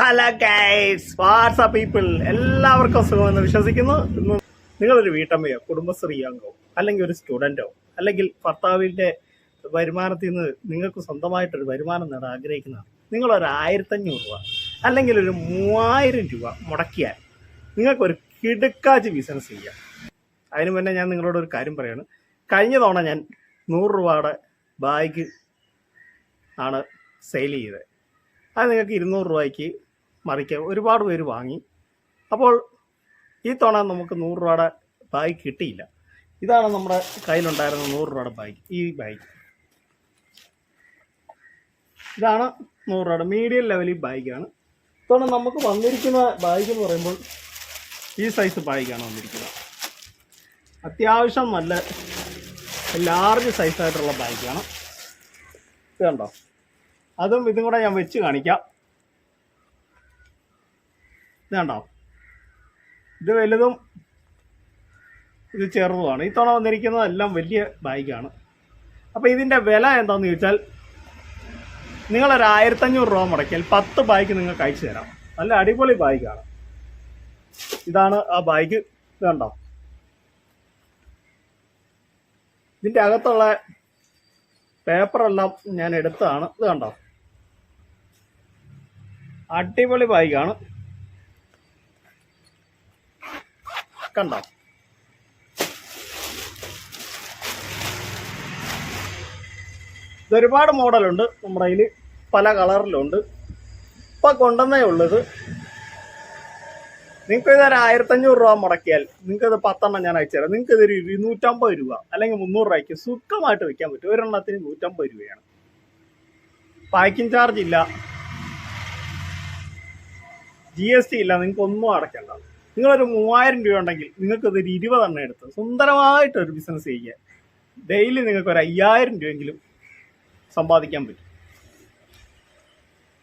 Hello guys WhatsApp people എല്ലാവർക്കും സുഖമെന്ന് വിശ്വസിക്കുന്നു. ഇന്ന് നിങ്ങളൊരു വീട്ടമ്മയോ കുടുംബശ്രീ അംഗമോ അല്ലെങ്കിൽ ഒരു സ്റ്റുഡന്റോ അല്ലെങ്കിൽ ഭർത്താവിന്റെ വരുമാനത്തിൽ നിന്ന് നിങ്ങൾക്ക് സ്വന്തമായിട്ടൊരു വരുമാനം നേടാൻ ആഗ്രഹിക്കുന്നതാണ് നിങ്ങളൊരു ആയിരത്തഞ്ഞൂറ് രൂപ അല്ലെങ്കിൽ ഒരു മൂവായിരം രൂപ മുടക്കിയാൽ നിങ്ങൾക്കൊരു കിടുക്കാച്ച് ബിസിനസ് ചെയ്യാം. അതിനു മുന്നേ ഞാൻ നിങ്ങളോട് ഒരു കാര്യം പറയാണ്. കഴിഞ്ഞ തവണ ഞാൻ നൂറ് രൂപയുടെ ബാഗ് ആണ് സെയിൽ ചെയ്തത്. അത് നിങ്ങൾക്ക് ഇരുന്നൂറ് രൂപയ്ക്ക് മറിക്കാം ഒരുപാട് പേര് വാങ്ങി. അപ്പോൾ ഈ തവണ നമുക്ക് നൂറ് രൂപയുടെ ബാഗ് കിട്ടിയില്ല. ഇതാണ് നമ്മുടെ കയ്യിലുണ്ടായിരുന്ന നൂറ് രൂപയുടെ ബാഗ് ഈ ബാഗ് ഇതാണ് നൂറ് രൂപയുടെ മീഡിയം ലെവലിൽ ബാഗാണ് ഇത്തവണ നമുക്ക് വന്നിരിക്കുന്ന ബാഗ് എന്ന് പറയുമ്പോൾ ഈ സൈസ് ബാഗാണ് വന്നിരിക്കുന്നത്. അത്യാവശ്യം നല്ല ലാർജ് സൈസായിട്ടുള്ള ബാഗാണ് ഇത് കണ്ടോ? അതും ഇതും കൂടെ ഞാൻ വെച്ച് കാണിക്കാം. ഇത് കണ്ടോ ഇത് വലുതും ഇത് ചെറുതുമാണ്. ഈ തവണ വന്നിരിക്കുന്നതെല്ലാം വലിയ ബാഗാണ്. അപ്പോൾ ഇതിന്റെ വില എന്താണെന്ന് ചോദിച്ചാൽ നിങ്ങളൊരു ആയിരത്തഞ്ഞൂറ് രൂപ മുടക്കിയാൽ പത്ത് ബാഗ് നിങ്ങൾക്ക് അയച്ചു തരാം. നല്ല അടിപൊളി ബാഗാണ്. ഇതാണ് ആ ബാഗ്. കണ്ടോ ഇതിന്റെ അകത്തുള്ള പേപ്പറെല്ലാം ഞാൻ എടുത്തതാണ്. ഇത് കണ്ടോ അടിപൊളി ബാഗാണ്. കണ്ടോ? ഇതൊരുപാട് മോഡലുണ്ട്. നമ്മുടെ കയ്യിൽ പല കളറിലുണ്ട്. ഇപ്പം കൊണ്ടുവന്നേ ഉള്ളത് നിങ്ങൾക്ക് ഇതൊരു ആയിരത്തഞ്ഞൂറ് രൂപ മുടക്കിയാൽ നിങ്ങൾക്ക് ഇത് പത്തെണ്ണം ഞാൻ അയച്ചു തരാം. നിങ്ങൾക്ക് ഇതൊരു ഇരുന്നൂറ്റമ്പത് രൂപ അല്ലെങ്കിൽ മുന്നൂറ് രൂപയ്ക്ക് സുഖമായിട്ട് വെക്കാൻ പറ്റും. ഒരെണ്ണത്തിന് നൂറ്റമ്പത് രൂപയാണ്. പാക്കിംഗ് ചാർജ് ഇല്ല. ജി ഇല്ല. നിങ്ങൾക്ക് ഒന്നും അടയ്ക്കണ്ട. നിങ്ങളൊരു മൂവായിരം രൂപ ഉണ്ടെങ്കിൽ നിങ്ങൾക്ക് ഇതൊരു ഇരുപതെണ്ണം എടുത്ത് സുന്ദരമായിട്ട് ഒരു ബിസിനസ് ചെയ്യുക. ഡെയിലി നിങ്ങൾക്ക് ഒരു അയ്യായിരം രൂപയെങ്കിലും സമ്പാദിക്കാൻ പറ്റും.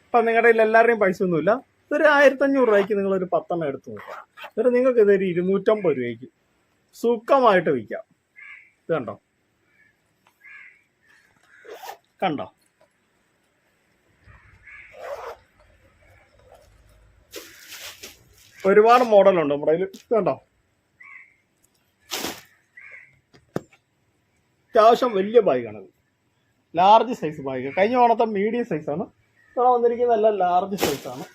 ഇപ്പം നിങ്ങളുടെ കയ്യിൽ എല്ലാവരുടെയും പൈസ ഒന്നുമില്ല. ഒരു ആയിരത്തഞ്ഞൂറ് രൂപയ്ക്ക് നിങ്ങളൊരു പത്തെണ്ണം എടുത്ത് നോക്കുക. എന്നിട്ട് നിങ്ങൾക്ക് ഇതൊരു ഇരുന്നൂറ്റമ്പത് രൂപയ്ക്ക് സുഖമായിട്ട് വിൽക്കാം. ഇത് കണ്ടോ? കണ്ടോ? ഒരുപാട് മോഡലുണ്ട് നമ്മുടെ കയ്യിൽ കണ്ടോ അത്യാവശ്യം വലിയ ബാഗാണ് ലാർജ് സൈസ് ബാഗ് കഴിഞ്ഞ ഓണത്തെ മീഡിയം സൈസാണ് ഇവിടെ വന്നിരിക്കുന്ന നല്ല ലാർജ് സൈസാണ്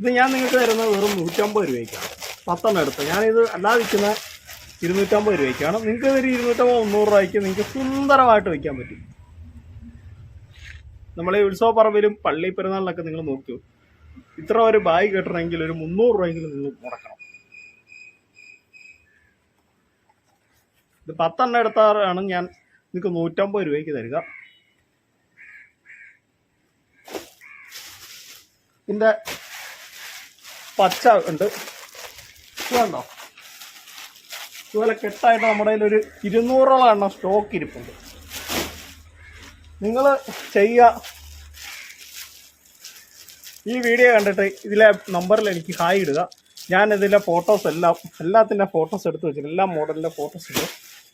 ഇത് ഞാൻ നിങ്ങൾക്ക് തരുന്നത് വെറും നൂറ്റമ്പത് രൂപയ്ക്കാണ്. പത്തെണ്ണം എടുത്ത്. ഞാനിത് അല്ലാതെ വിൽക്കുന്ന ഇരുന്നൂറ്റമ്പത് രൂപയ്ക്കാണ്. നിങ്ങൾക്ക് ഇതൊരു ഇരുന്നൂറ്റമ്പത് മുന്നൂറ് രൂപയ്ക്ക് നിങ്ങൾക്ക് സുന്ദരമായിട്ട് വയ്ക്കാൻ പറ്റും. നമ്മളെ ഉത്സവ പറമ്പിലും പള്ളി പെരുന്നാളിലൊക്കെ നിങ്ങൾ നോക്കൂ ഇത്ര ഒരു ബാഗ് കെട്ടണമെങ്കിൽ ഒരു മുന്നൂറ് രൂപയെങ്കിലും നിങ്ങൾ മുടക്കണം. ഇത് പത്തെണ്ണം എടുത്താറാണ് ഞാൻ നിങ്ങൾക്ക് നൂറ്റമ്പത് രൂപയ്ക്ക് തരിക. ഇതിന്റെ പച്ച ഉണ്ട്. ഇതുണ്ടോ? ഇതുപോലെ കെട്ടായിട്ട് നമ്മുടെ കയ്യിൽ ഒരു ഇരുന്നൂറോളം എണ്ണം സ്റ്റോക്ക് ഇരിപ്പുണ്ട്. നിങ്ങൾ ചെയ്യുക ഈ വീഡിയോ കണ്ടിട്ട് ഇതിലെ നമ്പറിൽ എനിക്ക് ഹായ് ഇടുക. ഞാൻ ഇതിലെ ഫോട്ടോസ് എല്ലാം എല്ലാത്തിന്റെ ഫോട്ടോസ് എടുത്ത് വെച്ചിട്ട് എല്ലാ മോഡലിന്റെ ഫോട്ടോസ് ഇടുക.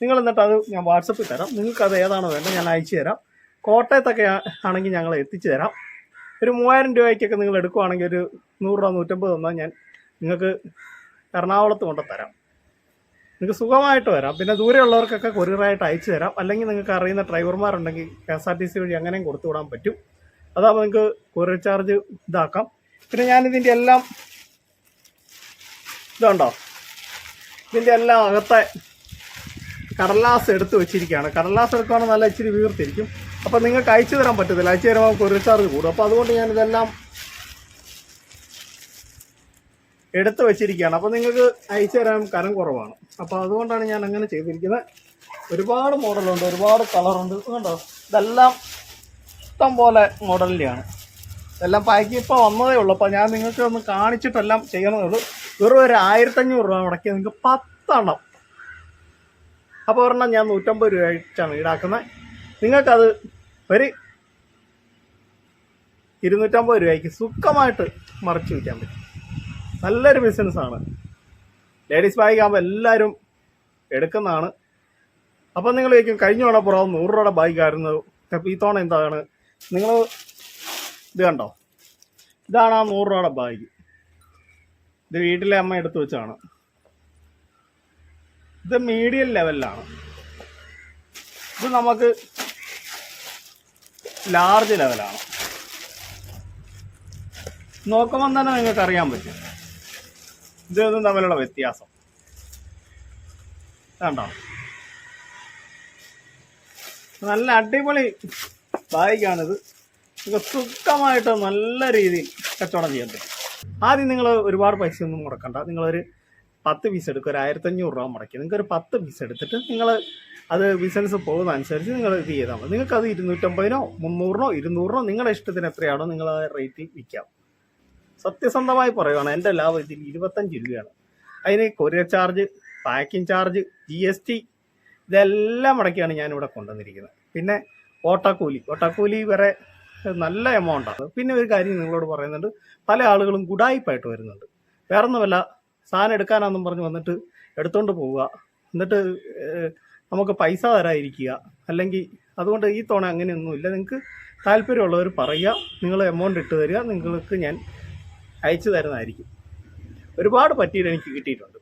നിങ്ങൾ എന്നിട്ട് അത് ഞാൻ വാട്സപ്പിൽ തരാം. നിങ്ങൾക്ക് അത് ഏതാണോ വേണ്ടത് ഞാൻ അയച്ചു തരാം. കോട്ടയത്തൊക്കെ ആണെങ്കിൽ ഞങ്ങൾ എത്തിച്ചു തരാം. ഒരു മൂവായിരം രൂപയ്ക്കൊക്കെ നിങ്ങൾ എടുക്കുവാണെങ്കിൽ ഒരു നൂറ് രൂപ നൂറ്റമ്പത് തന്നാൽ ഞാൻ നിങ്ങൾക്ക് എറണാകുളത്ത് കൊണ്ട് തരാം നിങ്ങൾക്ക് സുഖമായിട്ട് വരാം. പിന്നെ ദൂരെയുള്ളവർക്കൊക്കെ കൊറിയറായിട്ട് അയച്ചു തരാം. അല്ലെങ്കിൽ നിങ്ങൾക്ക് അറിയുന്ന ഡ്രൈവർമാരുണ്ടെങ്കിൽ K S R T C വഴി അങ്ങനെയും കൊടുത്തു വിടാൻ പറ്റും. അതാകുമ്പോൾ നിങ്ങൾക്ക് കൊറിയർ ചാർജ് ഇതാക്കാം. പിന്നെ ഞാനിതിന്റെ എല്ലാം ഇതുണ്ടോ? ഇതിന്റെ എല്ലാം അകത്തെ കടലാസ് എടുത്ത് വെച്ചിരിക്കുകയാണ്. കടലാസ് എടുക്കുകയാണെങ്കിൽ നല്ല ഇച്ചിരി വീർത്തിരിക്കും. അപ്പോൾ നിങ്ങൾക്ക് അയച്ചു തരാൻ പറ്റത്തില്ല. അയച്ചു തരുമ്പോൾ കൊറിയർ ചാർജ് കൂടും. അപ്പോൾ അതുകൊണ്ട് ഞാനിതെല്ലാം എടുത്ത് വെച്ചിരിക്കുകയാണ്. അപ്പോൾ നിങ്ങൾക്ക് അയച്ചു തരാൻ കരം കുറവാണ്. അപ്പോൾ അതുകൊണ്ടാണ് ഞാൻ അങ്ങനെ ചെയ്തിരിക്കുന്നത്. ഒരുപാട് മോഡലുണ്ട്. ഒരുപാട് കളറുണ്ട്. കണ്ടോ? ഇതെല്ലാം ഇഷ്ടം പോലെ മോഡലിന്റെയാണ് എല്ലാം പാക്ക് ഇപ്പോൾ വന്നതേ ഉള്ളൂ. അപ്പോൾ ഞാൻ നിങ്ങൾക്ക് ഒന്ന് കാണിച്ചിട്ടെല്ലാം ചെയ്യണമേ ഉള്ളൂ. വെറും ഒരു ആയിരത്തഞ്ഞൂറ് രൂപ മുടക്കി നിങ്ങൾക്ക് പത്തെണ്ണം. അപ്പോൾ ഒരെണ്ണം ഞാൻ നൂറ്റമ്പത് രൂപ വെച്ചാണ് ഈടാക്കുന്നത്. നിങ്ങൾക്കത് ഒരു ഇരുന്നൂറ്റമ്പത് രൂപയ്ക്ക് സുഖമായിട്ട് മറച്ചു വയ്ക്കാൻ പറ്റും. നല്ലൊരു ബിസിനസ്സാണ്. ലേഡീസ് ബാഗ് ആകുമ്പോൾ എല്ലാവരും എടുക്കുന്നതാണ്. അപ്പം നിങ്ങൾ ചോദിക്കും കഴിഞ്ഞ തവണ പുറം നൂറ് രൂപയുടെ ബാഗ് ആയിരുന്നു. ഈ തവണ എന്താണ്? നിങ്ങൾ ഇത് കണ്ടോ? ഇതാണ് ആ നൂറ് രൂപയുടെ ബാഗ് ഇത് വീട്ടിലെ അമ്മ എടുത്തു വെച്ചാണ് ഇത് മീഡിയം ലെവലിലാണ് ഇത് നമുക്ക് ലാർജ് ലെവലാണ് നോക്കുമ്പോൾ തന്നെ നിങ്ങൾക്ക് അറിയാൻ പറ്റും. ഇത് ഇതൊന്നും തമ്മിലുള്ള വ്യത്യാസം. കണ്ടോ? നല്ല അടിപൊളി ബായിക്കാണിത് നിങ്ങൾക്ക് സുഖമായിട്ട് നല്ല രീതിയിൽ കച്ചവടം ചെയ്യാൻ പറ്റും ആദ്യം നിങ്ങൾ ഒരുപാട് പൈസ ഒന്നും മുടക്കണ്ട. നിങ്ങളൊരു പത്ത് പീസ് എടുക്കുക ഒരു ആയിരത്തഞ്ഞൂറ് രൂപ മുടക്കി. നിങ്ങൾക്ക് ഒരു പത്ത് പീസ് എടുത്തിട്ട് നിങ്ങൾ അത് ബിസിനസ് പോകുന്ന അനുസരിച്ച് നിങ്ങൾ ഇത് ചെയ്താൽ മതി. നിങ്ങൾക്കത് ഇരുന്നൂറ്റമ്പതിനോ മുന്നൂറിനോ ഇരുന്നൂറിനോ നിങ്ങളുടെ ഇഷ്ടത്തിന് എത്രയാണോ നിങ്ങൾ ആ റേറ്റിൽ വിൽക്കാം. സത്യസന്ധമായി പറയുകയാണ് എന്റെ ലാഭം ഇതിൽ ഇരുപത്തഞ്ച് രൂപയാണ്. അതിന് courier charge packing charge G S T ഇതെല്ലാം മുടക്കിയാണ് ഞാനിവിടെ കൊണ്ടുവന്നിരിക്കുന്നത്. പിന്നെ ഓട്ടക്കൂലി ഓട്ടക്കൂലി വരെ നല്ല എമൗണ്ടാണ് പിന്നെ ഒരു കാര്യം നിങ്ങളോട് പറയുന്നുണ്ട്. പല ആളുകളും ഗുഡായിപ്പായിട്ട് വരുന്നുണ്ട്. വേറൊന്നുമല്ല സാധനം എടുക്കാനാണെന്നും പറഞ്ഞ് വന്നിട്ട് എടുത്തോണ്ട് പോവുക. എന്നിട്ട് നമുക്ക് പൈസ തരാതിരിക്കുക. അല്ലെങ്കിൽ അതുകൊണ്ട് ഈ തവണ അങ്ങനെയൊന്നുമില്ല നിങ്ങൾക്ക് താല്പര്യമുള്ളവർ പറയുക. നിങ്ങൾ എമൗണ്ട് ഇട്ട് തരിക. നിങ്ങൾക്ക് ഞാൻ അയച്ചു തരുന്നതായിരിക്കും. ഒരുപാട് പറ്റിയിട്ട് എനിക്ക് കിട്ടിയിട്ടുണ്ട്.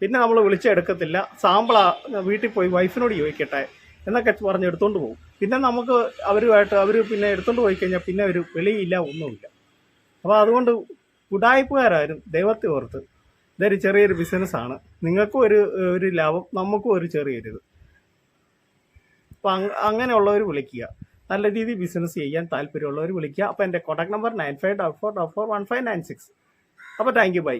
പിന്നെ നമ്മൾ വിളിച്ചെടുക്കത്തില്ല. സാമ്പിളാ വീട്ടിൽ പോയി വൈഫിനോട് ചോദിക്കട്ടെ. എന്നൊക്കെ പറഞ്ഞ് എടുത്തുകൊണ്ട് പോകും. പിന്നെ നമുക്ക് അവരുമായിട്ട് അവർ പിന്നെ എടുത്തുകൊണ്ട് പോയി കഴിഞ്ഞാൽ പിന്നെ ഒരു വെളിയില്ല ഒന്നുമില്ല. അപ്പോൾ അതുകൊണ്ട് ഉടായ്പുകാരും ദൈവത്തെ ഓർത്ത് ഇതൊരു ചെറിയൊരു ബിസിനസ്സാണ്. നിങ്ങൾക്കും ഒരു ഒരു ലാഭം നമുക്കും ഒരു ചെറിയൊരു ഇത്. അപ്പം അങ്ങനെയുള്ളവർ വിളിക്കുക. നല്ല രീതിയിൽ ബിസിനസ് ചെയ്യാൻ താല്പര്യമുള്ളവർ വിളിക്കുക. അപ്പോൾ എന്റെ contact number nine five double four double four one five nine six. അപ്പോൾ താങ്ക് യു ബൈ.